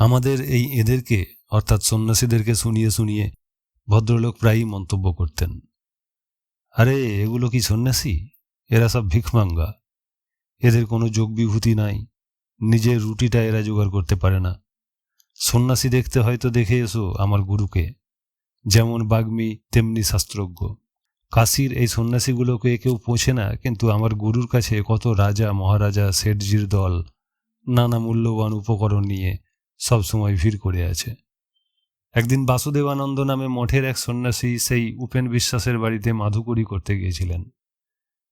আমাদের এই এদেরকে, অর্থাৎ সন্ন্যাসীদেরকে শুনিয়ে শুনিয়ে ভদ্রলোক প্রায়ই মন্তব্য করতেন। আরে, এগুলো কি সন্ন্যাসী? এরা সব ভিক্ষমাঙ্গা। এদের কোনো যোগ বিভূতি নাই। নিজের রুটিটা এরা জোগাড় করতে পারে না। সন্ন্যাসী দেখতে হয়তো দেখে এসো আমার গুরুকে। যেমন বাগ্মী, তেমনি শাস্ত্রজ্ঞ। কাশির এই সন্ন্যাসীগুলোকে কেউ পৌঁছে না, কিন্তু আমার গুরুর কাছে কত রাজা, মহারাজা, শেঠজির দল, নানা মূল্যবান উপকরণ নিয়ে সবসময় ভিড় করে আছে। একদিন বাসুদেবানন্দ নামে মঠের এক সন্ন্যাসী সেই উপেন বিশ্বাসের বাড়িতে মাধুকরী করতে গিয়েছিলেন।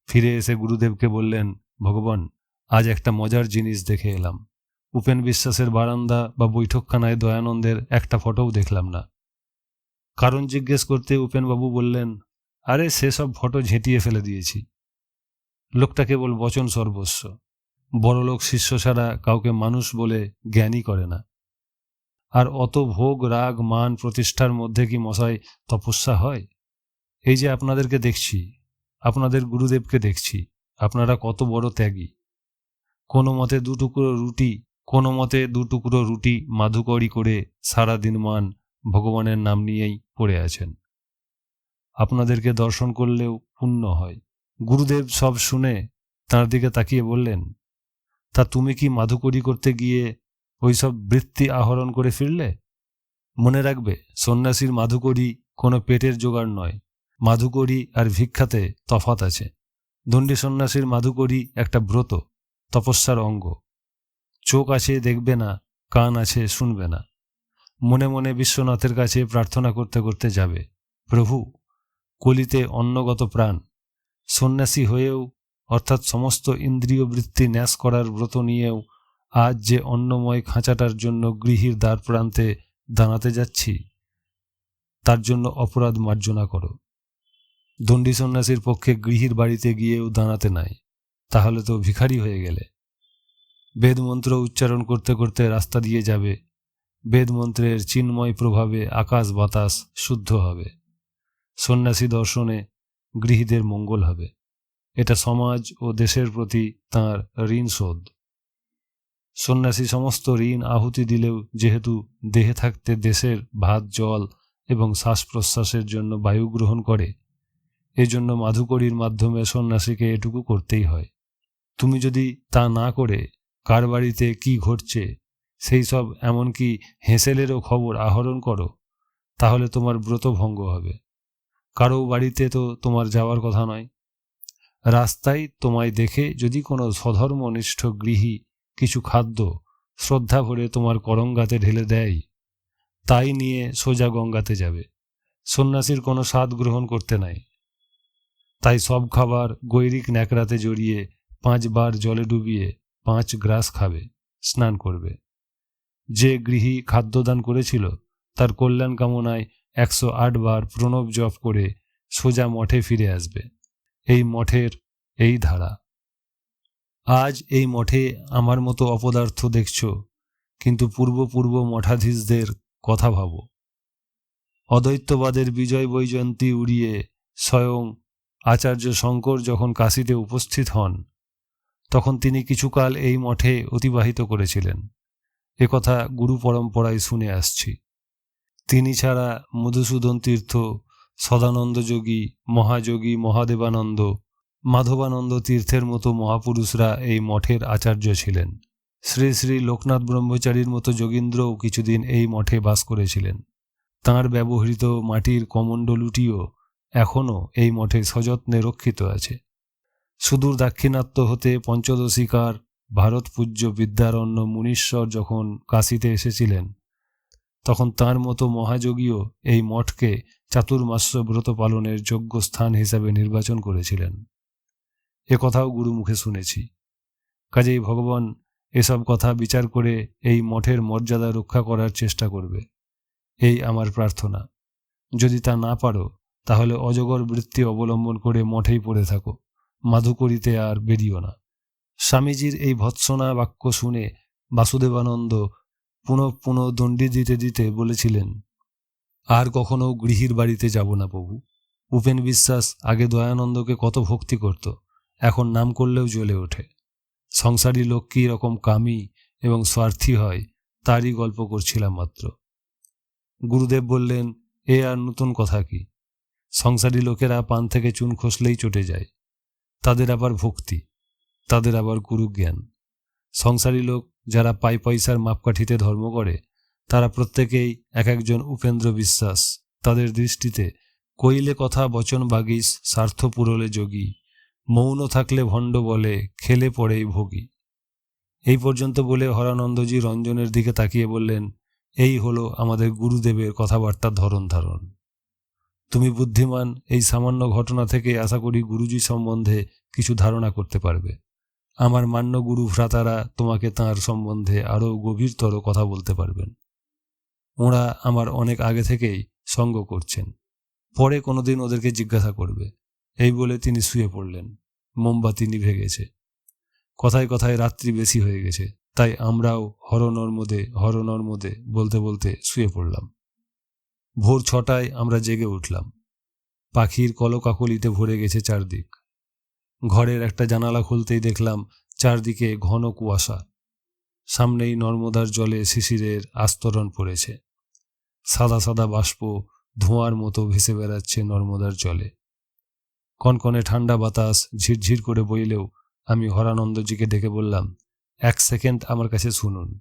ফিরে এসে গুরুদেবকে বললেন, ভগবান, আজ একটা মজার জিনিস দেখে এলাম। উপেন বিশ্বাসের বারান্দা বা বৈঠকখানায় দয়ানন্দের একটা ফটোও দেখলাম না। কারণ জিজ্ঞেস করতে উপেনবাবু বললেন, আরে, সেসব ফটো ঝেঁটিয়ে ফেলে দিয়েছি। লোকটা কেবল বচন সর্বস্ব। বড়লোক শিষ্য ছাড়া কাউকে মানুষ বলে জ্ঞানই করে না। আর অত ভোগ, রাগ, মান প্রতিষ্ঠার মধ্যে কি মশাই তপস্যা হয়? এই যে আপনাদেরকে দেখছি, আপনাদের গুরুদেবকে দেখছি, আপনারা কত বড় ত্যাগী। কোনো মতে দুটুকরো রুটি, কোনো মতে দুটুকরো রুটি মাধুকরি করে সারা মান ভগবানের নাম নিয়েই পড়ে আছেন। আপনাদেরকে দর্শন করলেও পুণ্য হয়। গুরুদেব সব শুনে তার দিকে তাকিয়ে বললেন, তা তুমি কি মাধুকরি করতে গিয়ে ওইসব বৃত্তি আহরণ করে ফিরলে? মনে রাখবে, সন্ন্যাসীর মাধুকরি কোনো পেটের জোগাড় নয়। মাধুকরি আর ভিক্ষাতে তফাত আছে। দণ্ডী সন্ন্যাসীর মাধুকরি একটা ব্রত, তপস্যার অঙ্গ। চোখ আছে দেখবে না, কান আছে শুনবে না। মনে মনে বিশ্বনাথের কাছে প্রার্থনা করতে করতে যাবে। প্রভু, কলিতে অন্নগত প্রাণ। সন্ন্যাসী হয়েও অর্থাৎ সমস্ত ইন্দ্রিয় বৃত্তি ন্যাস করার ব্রত নিয়েও আজ যে অন্নময় খাঁচাটার জন্য গৃহীর দ্বার প্রান্তে দাঁড়াতে যাচ্ছি, তার জন্য অপরাধ মার্জনা করো। দণ্ডী সন্ন্যাসীর পক্ষে গৃহীর বাড়িতে গিয়েও দাঁড়াতে নাই, তাহলে তো ভিখারি হয়ে গেলে। বেদমন্ত্র উচ্চারণ করতে করতে রাস্তা দিয়ে যাবে, বেদমন্ত্রের চিন্ময় প্রভাবে আকাশ বাতাস শুদ্ধ হবে। সন্ন্যাসী দর্শনে গৃহীদের মঙ্গল হবে। এটা সমাজ ও দেশের প্রতি তাঁর ঋণ শোধ। সন্ন্যাসী সমস্ত ঋণ আহুতি দিলেও যেহেতু দেহে থাকতে দেশের ভাত, জল এবং শ্বাস প্রশ্বাসের জন্য বায়ু গ্রহণ করে, এজন্য মাধুকরীর মাধ্যমে সন্ন্যাসীকে এটুকু করতেই হয়। তুমি যদি তা না করে, কার বাড়িতে কি ঘটছে, সেই সব এমনকি হেঁসেলেরও খবর আহরণ করো, তাহলে তোমার ব্রত ভঙ্গ হবে। কারও বাড়িতে তো তোমার যাওয়ার কথা নয়। রাস্তায় তোমায় দেখে যদি কোনো সধর্মনিষ্ঠ গৃহী কিছু খাদ্য শ্রদ্ধা ভরে তোমার করঙ্গাতে ঢেলে দেয়, তাই নিয়ে সোজা গঙ্গাতে যাবে। সন্ন্যাসীর কোনো স্বাদ গ্রহণ করতে নাই। তাই সব খাবার গৈরিক ন্যাকড়াতে জড়িয়ে পাঁচবার জলে ডুবিয়ে পাঁচ গ্রাস খাবে, স্নান করবে। যে গৃহী খাদ্যদান করেছিল, তার কল্যাণ কামনায় একশো আট বার প্রণব জপ করে সোজা মঠে ফিরে আসবে। এই মঠের এই ধারা। আজ এই মঠে আমার মতো অপদার্থ দেখছ, কিন্তু পূর্ব পূর্ব মঠাধীশদের কথা ভাবো। অদ্বৈতবাদের বিজয় বৈজয়ন্তী উড়িয়ে স্বয়ং আচার্য শঙ্কর যখন কাশীতে উপস্থিত হন, তখন তিনি কিছুকাল এই মঠে অতিবাহিত করেছিলেন। একথা গুরু পরম্পরায় শুনে আসছি। তিনি ছাড়া মধুসূদন তীর্থ সদানন্দযোগী মহাযোগী, মহাদেবানন্দ মাধবানন্দ তীর্থের মতো মহাপুরুষরা এই মঠের আচার্য ছিলেন। শ্রী শ্রী লোকনাথ ব্রহ্মচারীর মতো যোগীন্দ্রও কিছুদিন এই মঠে বাস করেছিলেন। তাঁর ব্যবহৃত মাটির কমণ্ডলুটিও এখনও এই মঠে সযত্নে রক্ষিত আছে। সুদূর দাক্ষিণাত্য হতে পঞ্চদশিকার ভারত পূজ্য বিদ্যারণ্য মুনীশ্বর যখন কাশীতে এসেছিলেন, তখন তার মতো মহাযোগীও এই মঠকে চাতুর্মাস্য ব্রত পালনের যোগ্য স্থান হিসাবে নির্বাচন করেছিলেন। এ কথাও গুরুমুখে শুনেছি। কাজেই ভগবান এসব কথা বিচার করে এই মঠের মর্যাদা রক্ষা করার চেষ্টা করবে। এই আমার প্রার্থনা। যদি তা না পারো, তাহলে অজগর বৃত্তি অবলম্বন করে মঠেই পড়ে থাকো। মাধুকরিতে আর বেরিও না। স্বামীজির এই ভৎসনা বাক্য শুনে বাসুদেবানন্দ পুনঃ পুনঃ দণ্ডি দিতে দিতে বলেছিলেন, আর কখনো গৃহীর বাড়িতে যাব না প্রভু। উপেন বিশ্বাস আগে দয়ানন্দকে কত ভক্তি করত। এখন নাম করলেও জ্বলে ওঠে। সংসারী লোক কী রকম কামি এবং স্বার্থী হয়, তারই গল্প করছিলাম মাত্র। গুরুদেব বললেন, এ আর নতুন কথা কি? সংসারী লোকেরা পান থেকে চুন খসলেই চটে যায়। তাদের আবার ভক্তি, তাদের আবার গুরুজ্ঞান। সংসারী লোক যারা পাই পয়সার মাপকাঠিতে ধর্ম করে, তারা প্রত্যেকেই এক একজন উপেন্দ্র বিশ্বাস। তাদের দৃষ্টিতে কইলে কথা বচন বাগিস স্বার্থ পুরলে যোগী। মৌন থাকলে ভণ্ড বলে, খেলে পড়েই ভোগী। এই পর্যন্ত বলে হরানন্দজি রঞ্জনের দিকে তাকিয়ে বললেন, এই হলো আমাদের গুরুদেবের কথাবার্তার ধরন ধারণ। তুমি বুদ্ধিমান, এই সামান্য ঘটনা থেকে আশা করি গুরুজি সম্বন্ধে কিছু ধারণা করতে পারবে। আমার মান্য গুরু ভ্রাতারা তোমাকে তাঁর সম্বন্ধে আরও গভীরতর কথা বলতে পারবেন। ওরা আমার অনেক আগে থেকেই সঙ্গ করছেন। পরে কোনোদিন ওদেরকে জিজ্ঞাসা করবে। এই বলে তিনি শুয়ে পড়লেন। মোমবাতি নিভে গেছে। কথায় কথায় রাত্রি বেশি হয়ে গেছে। তাই আমরাও হর নর্মদে হর নর্মদে বলতে বলতে শুয়ে পড়লাম। ভোর ছটায় আমরা জেগে উঠলাম। পাখির কলকাকলিতে ভরে গেছে চারদিক। ঘরের একটা জানালা খুলতেই দেখলাম চারদিকে ঘন কুয়াশা। সামনেই নর্মদার জলে শিশিরের আস্তরণ পড়েছে। সাদা সাদা বাষ্প ধোঁয়ার মতো ভেসে বেড়াচ্ছে নর্মদার জলে। কনকনে ঠান্ডা বাতাস ঝিরঝির করে বইলেও আমি হরানন্দজিকে ডেকে বললাম, এক সেকেন্ড আমার কাছে শুনুন।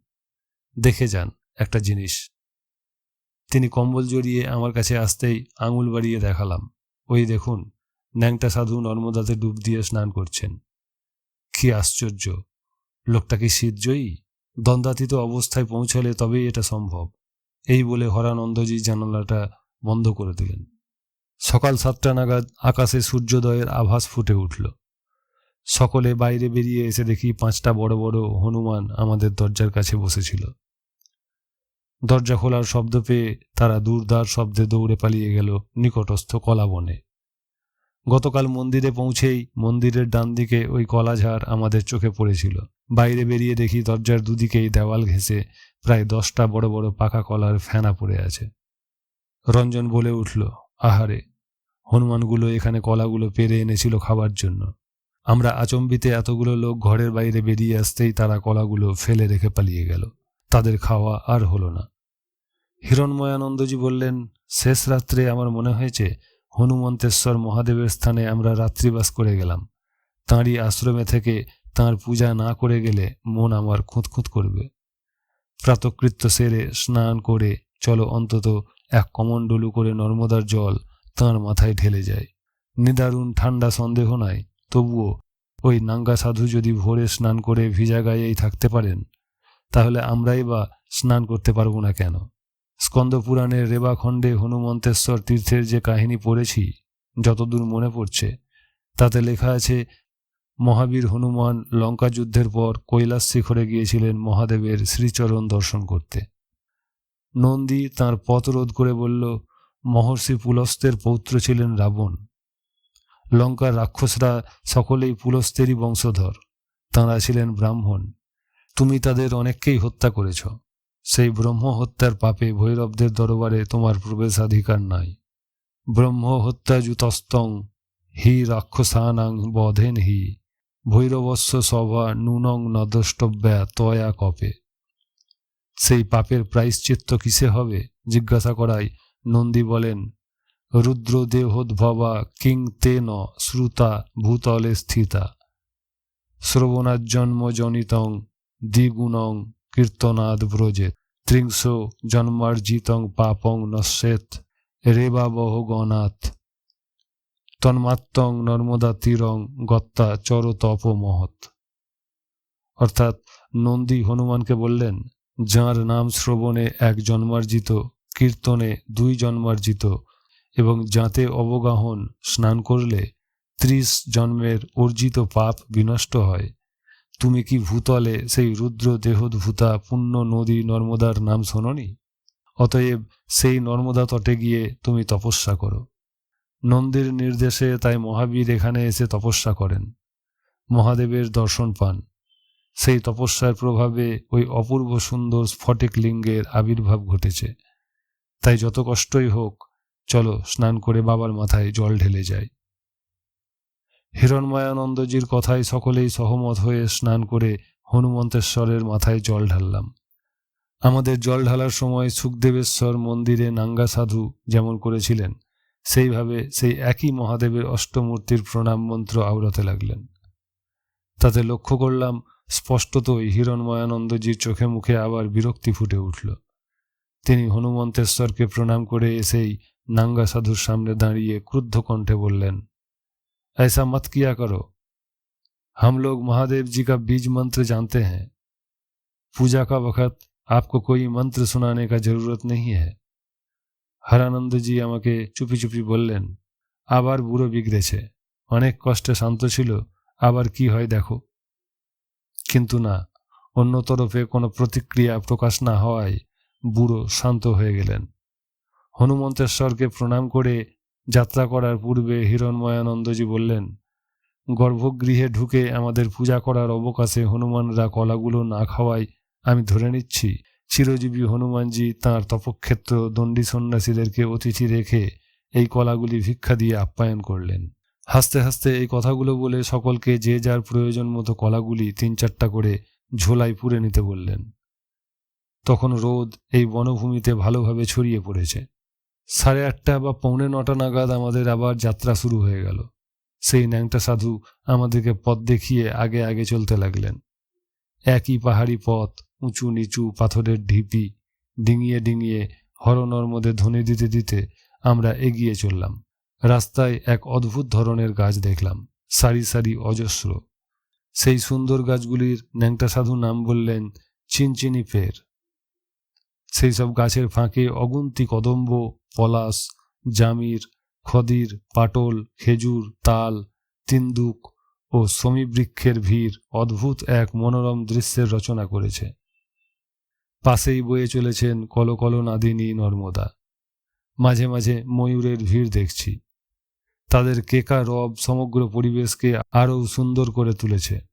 দেখে যান একটা জিনিস। তিনি কম্বল জড়িয়ে আমার কাছে আসতেই আঙুল বাড়িয়ে দেখালাম। ওই দেখুন, ন্যাংটা সাধু নর্মদাতে ডুব দিয়ে স্নান করছেন। কি আশ্চর্য! লোকটা কি শীতজয়ী? দ্বন্দ্বাতীত অবস্থায় পৌঁছালে তবেই এটা সম্ভব। এই বলে হরানন্দজি জানালাটা বন্ধ করে দিলেন। সকাল সাতটা নাগাদ আকাশে সূর্যোদয়ের আভাস ফুটে উঠল। সকলে বাইরে বেরিয়ে এসে দেখি পাঁচটা বড় বড় হনুমান আমাদের দরজার কাছে বসেছিল। দরজা খোলার শব্দ পেয়ে তারা দূরদার শব্দে দৌড়ে পালিয়ে গেল নিকটস্থ কলা বনে। গতকাল মন্দিরে পৌঁছেই মন্দিরের ডান দিকে ওই কলাঝাড় আমাদের চোখে পড়েছিল। বাইরে বেরিয়ে দেখি দরজার দুদিকেই দেওয়াল ঘেঁষে প্রায় দশটা বড় বড় পাকা কলার ফেনা পড়ে আছে। রঞ্জন বলে উঠল, আহারে! হনুমানগুলো এখানে কলাগুলো পেরে এনেছিল খাবার জন্য। আমরা আচম্বিতে এতগুলো লোক ঘরের বাইরে বেরিয়ে আসতেই তারা কলাগুলো ফেলে রেখে পালিয়ে গেল। তাদের খাওয়া আর হলো না। হিরণময়ানন্দজি বললেন, শেষ রাত্রে আমার মনে হয়েছে হনুমন্তেশ্বর মহাদেবের স্থানে আমরা রাত্রিবাস করে গেলাম। তাঁরই আশ্রমে থেকে তাঁর পূজা না করে গেলে মন আমার খুঁতখুঁত করবে। প্রাতকৃত্য সেরে স্নান করে চলো অন্তত এক কমণ্ডলু করে নর্মদার জল তাঁর মাথায় ঢেলে যায়। নিদারুণ ঠান্ডা সন্দেহ নাই, তবুও ওই নাঙ্গা সাধু যদি ভোরে স্নান করে ভিজা গায়েই থাকতে পারেন, তাহলে আমরাই বা স্নান করতে পারব না কেন? স্কন্দপুরাণের রেবাখণ্ডে হনুমন্তেশ্বর তীর্থের যে কাহিনী পড়েছি, যতদূর মনে পড়ছে, তাতে লেখা আছে, মহাবীর হনুমান লঙ্কা যুদ্ধের পর কৈলাস শিখরে গিয়েছিলেন মহাদেবের শ্রীচরণ দর্শন করতে। নন্দী তার পথ রোধ করে বলল মহর্ষি পুলস্তের পৌত্র ছিলেন রাবণ। লঙ্কার রাক্ষসরা সকলেই পুলস্তেরই বংশধর, তাঁরা ছিলেন ব্রাহ্মণ। তুমি তাদের অনেককেই হত্যা করেছ। সেই ব্রহ্ম হত্যার পাপে ভৈরবদের দরবারে তোমার প্রবেশাধিকার নাই। ব্রহ্ম হত্যা যুতস্তং হি রাক্ষসানাং বধেন হি, ভৈরবস্য সভা নুনং নদ্রষ্টব্যা তয়া কপে। সেই পাপের প্রায়শ্চিত্ত কিসে হবে? জিজ্ঞাসা করায় নন্দী বলেন রুদ্র দেহোদ্ভবা কিং তেন শ্রুতা ভূতলে স্থিতা। শ্রবণাজন্মজনিতং দ্বিগুণং কীর্তনাদ ব্রজেত ত্রিংশ জন্মার্জিতং পাপং নশ্যেত রেবাবহ গণাত তন্মাত্তং নর্মদা তীরং গত্তা চরতপ মহৎ। অর্থাৎ নন্দী হনুমানকে বললেন, যাঁর নাম শ্রবণে এক জন্মার্জিত কীর্তনে দুই জন্মার্জিত এবং যাতে অবগাহন স্নান করলে ত্রিশ জন্মের অর্জিত পাপ বিনষ্ট হয়। তুমি কি ভূতলে সেই রুদ্র দেহোদ্ভূতা পুণ্য নদী নর্মদার নাম শোনি অতএব সেই নর্মদা তটে গিয়ে তুমি তপস্যা করো। নন্দীর নির্দেশে তাই মহাবীর এখানে এসে তপস্যা করেন। মহাদেবের দর্শন পান। সেই তপস্যার প্রভাবে ওই অপূর্ব সুন্দর স্ফটিক লিঙ্গের আবির্ভাব ঘটেছে। তাই যত কষ্টই হোক, চলো স্নান করে বাবার মাথায় জল ঢেলে যায় হিরণময়ানন্দজির কথায় সকলেই সহমত হয়ে স্নান করে হনুমন্তেশ্বরের মাথায় জল ঢাললাম। আমাদের জল ঢালার সময় সুখদেবেশ্বর মন্দিরে নাঙ্গা সাধু যেমন করেছিলেন, সেইভাবে সেই একই মহাদেবের অষ্টমূর্তির প্রণাম মন্ত্র আওড়াতে লাগলেন। তাতে লক্ষ্য করলাম, স্পষ্টতই হিরণময়ানন্দজির চোখে মুখে আবার বিরক্তি ফুটে উঠল। তিনি হনুমন্তেশ্বরকে প্রণাম করে এসেই নাঙ্গা সাধুর সামনে দাঁড়িয়ে ক্রুদ্ধ কণ্ঠে বললেন ऐसा मत किया करो हम लोग महादेव जी का बीज मंत्र जानते हैं पूजा का वक्त आपको कोई मंत्र सुनाने का जरूरत नहीं है হরানন্দ জি আমাকে চুপি চুপি বললেন আবার বুড়ো বিগড়েছে অনেক কষ্টে শান্ত ছিল আবার কি হয় দেখো কিন্তু না অন্য তরফে কোনো প্রতিক্রিয়া প্রকাশ না হওয়ায় বুড়ো শান্ত হয়ে গেলেন। হনুমন্তেশ্বরকে প্রণাম করে যাত্রা করার পূর্বে হিরণময়ানন্দজি বললেন, গর্ভগৃহে ঢুকে আমাদের পূজা করার অবকাশে হনুমানরা কলাগুলো না খাওয়ায় আমি ধরে নিচ্ছি। চিরজীবী হনুমানজি তাঁর তপক্ষেত্র দণ্ডী সন্ন্যাসীদেরকে অতিথি রেখে এই কলাগুলি ভিক্ষা দিয়ে আপ্যায়ন করলেন। হাসতে হাসতে এই কথাগুলো বলে সকলকে যে যার প্রয়োজন মতো কলাগুলি তিন চারটা করে ঝোলায় পুরে নিতে বললেন। তখন রোদ এই বনভূমিতে ভালোভাবে ছড়িয়ে পড়েছে। সাড়ে আটটা বা পৌনে নটা নাগাদ আমাদের আবার যাত্রা শুরু হয়ে গেল। সেই ন্যাংটা সাধু আমাদেরকে পথ দেখিয়ে আগে আগে চলতে লাগলেন। একই পাহাড়ি পথ, উঁচু নিচু পাথরের ঢিপি, ডিঙিয়ে ডিঙিয়ে হরনর মধ্যে ধ্বনি দিতে দিতে আমরা এগিয়ে চললাম। রাস্তায় এক অদ্ভুত ধরনের গাছ দেখলাম, সারি সারি অজস্র। সেই সুন্দর গাছগুলির ন্যাংটা সাধু নাম বললেন চিনচিনি ফের সেই সব গাছের ফাঁকে অগুন্তি কদম্ব, পলাশ, জামির, খদির, পাটল, খেজুর, তাল, তিন্দুক ও সমীবৃক্ষের ভিড় অদ্ভুত এক মনোরম দৃশ্যের রচনা করেছে। পাশেই বয়ে চলেছেন কলকল নাদিনী নর্মদা। মাঝে মাঝে ময়ূরের ভিড় দেখছি। তাদের কেকা রব সমগ্র পরিবেশকে আরও সুন্দর করে তুলেছে।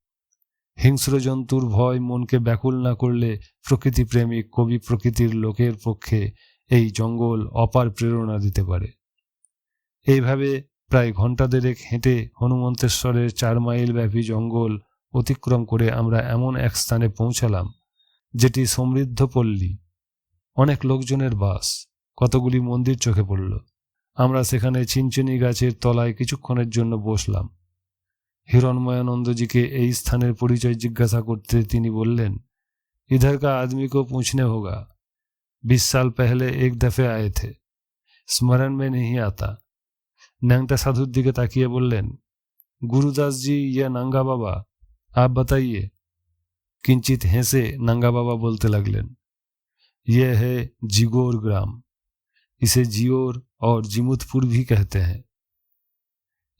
হিংস্র জন্তুর ভয় মনকে ব্যাকুল না করলে প্রকৃতিপ্রেমিক কবি প্রকৃতির লোকের পক্ষে এই জঙ্গল অপার প্রেরণা দিতে পারে। এইভাবে প্রায় ঘণ্টা দেড়েক হেঁটে হনুমন্তেশ্বরের চার মাইল ব্যাপী জঙ্গল অতিক্রম করে আমরা এমন এক স্থানে পৌঁছালাম, যেটি সমৃদ্ধ পল্লী। অনেক লোকজনের বাস, কতগুলি মন্দির চোখে পড়ল। আমরা সেখানে চিনচিনি গাছের তলায় কিছুক্ষণের জন্য বসলাম। হিরণময়ানন্দজিকে এই স্থানের পরিচয় জিজ্ঞাসা করতে তিনি বললেন इधर का आदमी को पूछने होगा बीस साल पहले एक दफे आए थे स्मरण में नहीं आता ন্যাংটা সাধুর দিকে তাকিয়ে বললেন গুরুদাস জি ইয়া নাঙ্গা বাবা আপ বাতাইয়ে কিঞ্চিত হেসে নাঙ্গা বাবা বলতে লাগলেন ये है जिगोर ग्राम इसे जियोर और जिमुतपुर भी कहते हैं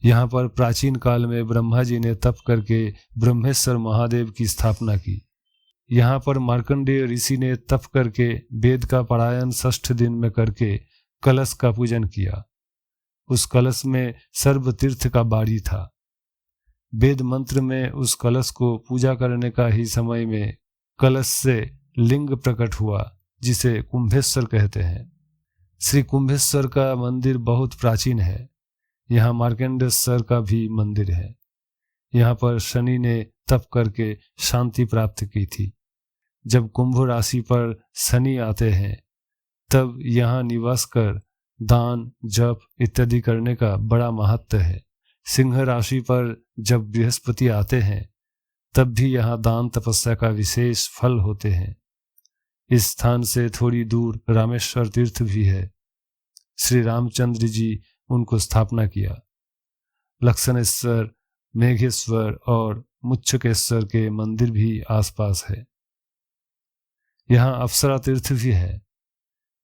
यहाँ पर प्राचीन काल में ब्रह्मा जी ने तप करके ब्रह्मेश्वर महादेव की स्थापना की। यहाँ पर मार्कंडेय ऋषि ने तप करके वेद का पारायण षष्ठ दिन में करके कलश का पूजन किया। उस कलश में सर्व तीर्थ का बाड़ी था। वेद मंत्र में उस कलश को पूजा करने का ही समय में कलश से लिंग प्रकट हुआ, जिसे कुंभेश्वर कहते हैं। श्री कुंभेश्वर का मंदिर बहुत प्राचीन है। यहाँ मार्कंडेश्वर का भी मंदिर है। यहाँ पर शनि ने तप करके शांति प्राप्त की थी। जब कुंभ राशि पर शनि आते हैं, तब यहाँ निवास कर दान, जप इत्यादि करने का बड़ा महत्व है। सिंह राशि पर जब बृहस्पति आते हैं, तब भी यहाँ दान तपस्या का विशेष फल होते हैं। इस स्थान से थोड़ी दूर रामेश्वर तीर्थ भी है। श्री रामचंद्र जी उनको स्थापना किया लक्षणेश्वर मेघेश्वर और मुच्छकेश्वर के मंदिर भी आसपास है यहाँ अप्सरा तीर्थ भी है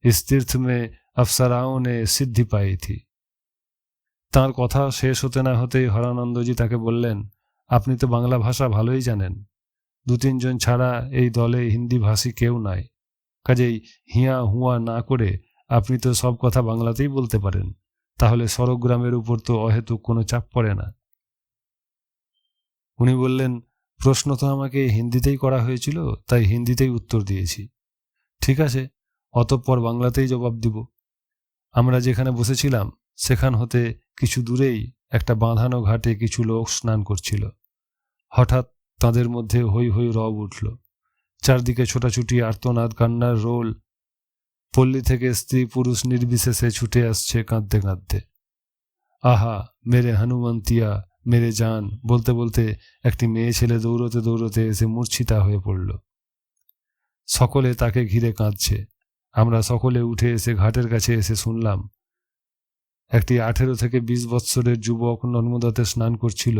इस तीर्थ में अप्सराओं ने सिद्धि पाई थी তাঁর কথা শেষ হতে না হতেই হরানন্দজি তাকে বললেন আপনি তো বাংলা ভাষা ভালোই জানেন দু তিনজন ছাড়া এই দলে হিন্দি ভাষী কেউ নাই কাজেই হিয়া হুয়া না করে আপনি তো সব কথা বাংলাতেই বলতে পারেন তাহলে সরগ্রামের উপর তো অহেতুক কোনো চাপ পড়ে না। উনি বললেন, প্রশ্ন তো আমাকে হিন্দিতেই করা হয়েছিল, তাই হিন্দিতেই উত্তর দিয়েছি। ঠিক আছে, অতঃপর বাংলাতেই জবাব দিব। আমরা যেখানে বসেছিলাম, সেখান হতে কিছু দূরেই একটা বাঁধানো ঘাটে কিছু লোক স্নান করছিল। হঠাৎ তাদের মধ্যে হৈ হৈ রব উঠল। চারদিকে ছোটাছুটি, আর্তনাদ, কান্নার রোল পল্লী থেকে স্ত্রী পুরুষ নির্বিশেষে ছুটে আসছে কাঁদতে কাঁদতে। আহা, মেরে হনুমন্তিয়া, মেরে যান বলতে বলতে একটি মেয়ে ছেলে দৌড়তে দৌড়তে এসে মূর্ছিতা হয়ে পড়ল। সকলে তাকে ঘিরে কাঁদছে। আমরা সকলে উঠে এসে ঘাটের কাছে এসে শুনলাম, একটি আঠেরো থেকে বিশ বৎসরের যুবক নর্মদাতে স্নান করছিল।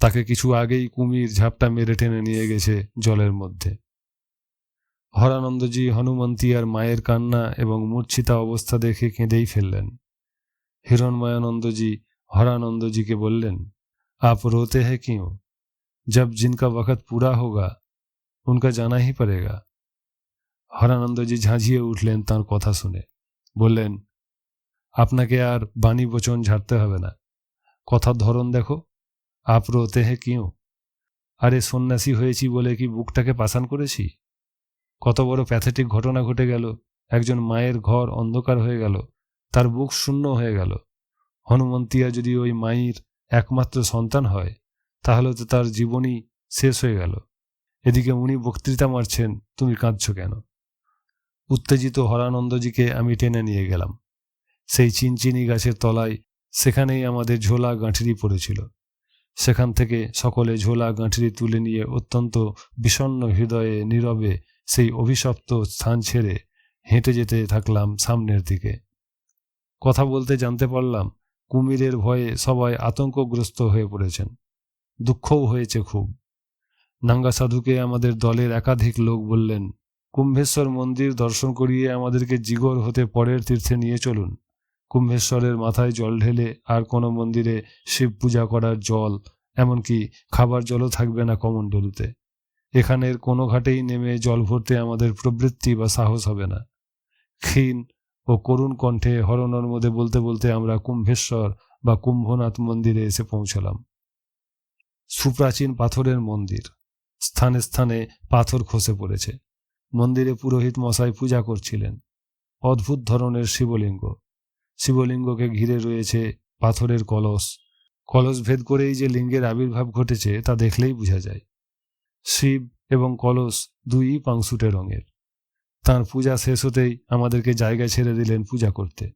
তাকে কিছু আগেই কুমির ঝাপটা মেরে টেনে নিয়ে গেছে জলের মধ্যে। হরানন্দজি হনুমন্তিয়ার মায়ের কান্না এবং মূর্ছিতা অবস্থা দেখে কেঁদেই ফেললেন हिरणमयानंदजी हरानंद जी के बोललेन आप रोते हैं क्यों जब जिनका वक्त पूरा होगा उनका जाना ही पड़ेगा হরানন্দজি ঝাঁঝিয়ে উঠলেন তার কথা শুনে বললেন আপনাকে আর বাণী বচন ঝাড়তে হবে না কথার ধরন দেখো আপ রোতে হে কিও আরে সন্ন্যাসী হয়েছি বলে কি বুকটাকে পাশান করেছি কত বড় প্যাথেটিক ঘটনা ঘটে গেল। একজন মায়ের ঘর অন্ধকার হয়ে গেল। তার বুক শূন্য হয়ে গেল। হনুমন্তিয়া যদি ওই মায়ের একমাত্র সন্তান হয়, তাহলে তো তার জীবনই শেষ হয়ে গেল। এদিকে উনি বক্তৃতা মারছেন, তুমি কাঁদছ কেন? উত্তেজিত হরানন্দজিকে আমি টেনে নিয়ে গেলাম। সেই চিনচিনি গাছের তলায় সেখানেই আমাদের ঝোলা গাঁঠিরি পড়েছিল। সেখান থেকে সকলে ঝোলা গাঁঠিরি তুলে নিয়ে অত্যন্ত বিষণ্ন হৃদয়ে নীরবে সেই অভিশপ্ত স্থান ছেড়ে হেঁটে যেতে থাকলাম সামনের দিকে। কথা বলতে জানতে পারলাম, কুমিরের ভয়ে সবাই আতঙ্কগ্রস্ত হয়ে পড়েছেন। দুঃখও হয়েছে খুব। নাঙ্গা সাধুকে আমাদের দলের একাধিক লোক বললেন, কুম্ভেশ্বর মন্দির দর্শন করিয়ে আমাদেরকে জিগর হতে পরের তীর্থে নিয়ে চলুন। কুম্ভেশ্বরের মাথায় জল ঢেলে আর কোনো মন্দিরে শিব পূজা করার জল, এমনকি খাবার জলও থাকবে না কমণ্ডলুতে। এখানের কোনো ঘাটেই নেমে জল ভরতে আমাদের প্রবৃত্তি বা সাহস হবে না। ক্ষীণ ও করুণ কণ্ঠে হরনর্মদে বলতে বলতে আমরা কুম্ভেশ্বর বা কুম্ভনাথ মন্দিরে এসে পৌঁছলাম। সুপ্রাচীন পাথরের মন্দির। স্থানে স্থানে পাথর খসে পড়েছে। মন্দিরে পুরোহিত মশাই পূজা করছিলেন। অদ্ভুত ধরনের শিবলিঙ্গ। শিবলিঙ্গকে ঘিরে রয়েছে পাথরের কলস। কলস ভেদ করেই যে লিঙ্গের আবির্ভাব ঘটেছে তা দেখলেই বোঝা যায়। শিব এবং কলস দুই পাংশুটে রঙের। তার পূজা শেষ হতেই আমাদেরকে জায়গা ছেড়ে দিলেন পূজা করতে।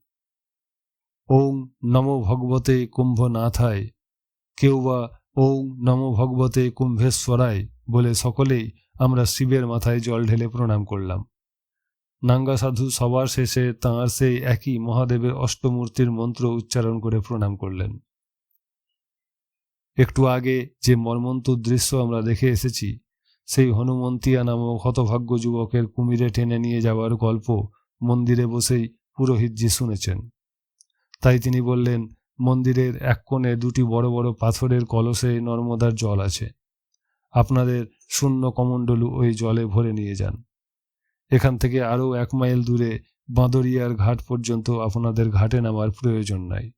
ওং নম ভগবতে কুম্ভ নাথায় কেউ বা ওং নম ভগবতে কুম্ভেশ্বরায় বলে সকলেই আমরা শিবের মাথায় জল ঢেলে প্রণাম করলাম। নাঙ্গা সাধু সবার শেষে তাঁর সেই একই মহাদেবের অষ্টমূর্তির মন্ত্র উচ্চারণ করে প্রণাম করলেন। একটু আগে যে মর্মন্ত দৃশ্য আমরা দেখে এসেছি, সেই হনুমন্তিয়া নামক হতভাগ্য যুবকের কুমিরে টেনে নিয়ে যাওয়ার গল্প মন্দিরে বসেই পুরোহিতজি শুনেছেন। তাই তিনি বললেন, মন্দিরের এক কোণে দুটি বড় বড় পাথরের কলসে নর্মদার জল আছে। আপনাদের শূন্য কমণ্ডলু ওই জলে ভরে নিয়ে যান। এখান থেকে আরও এক মাইল দূরে বাঁদরিয়ার ঘাট পর্যন্ত আপনাদের ঘাটে নামার প্রয়োজন নাই।